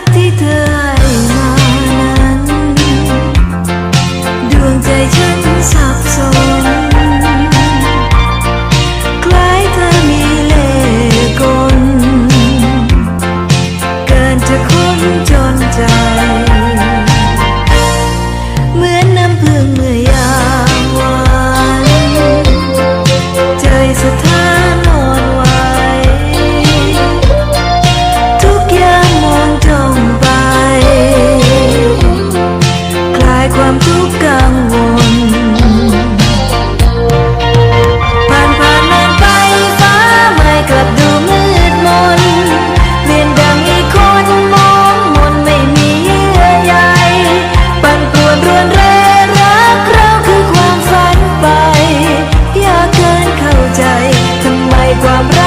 กที่เธอให้มานั้น ดวงใจฉันสับสน คล้ายเธอมีเล่ห์กลเกินจะค้นจนใจ ความทุกข์กังวล ผ่านผ่านนานไปฟ้าไม่กลับดูมืดมนเปลี่ยนดังอีกคนมองมนไม่มีเยื่อใยปั่นป่วนรวนเรรักเราคือความฝันไป ยากเกินเข้าใจทำไมความ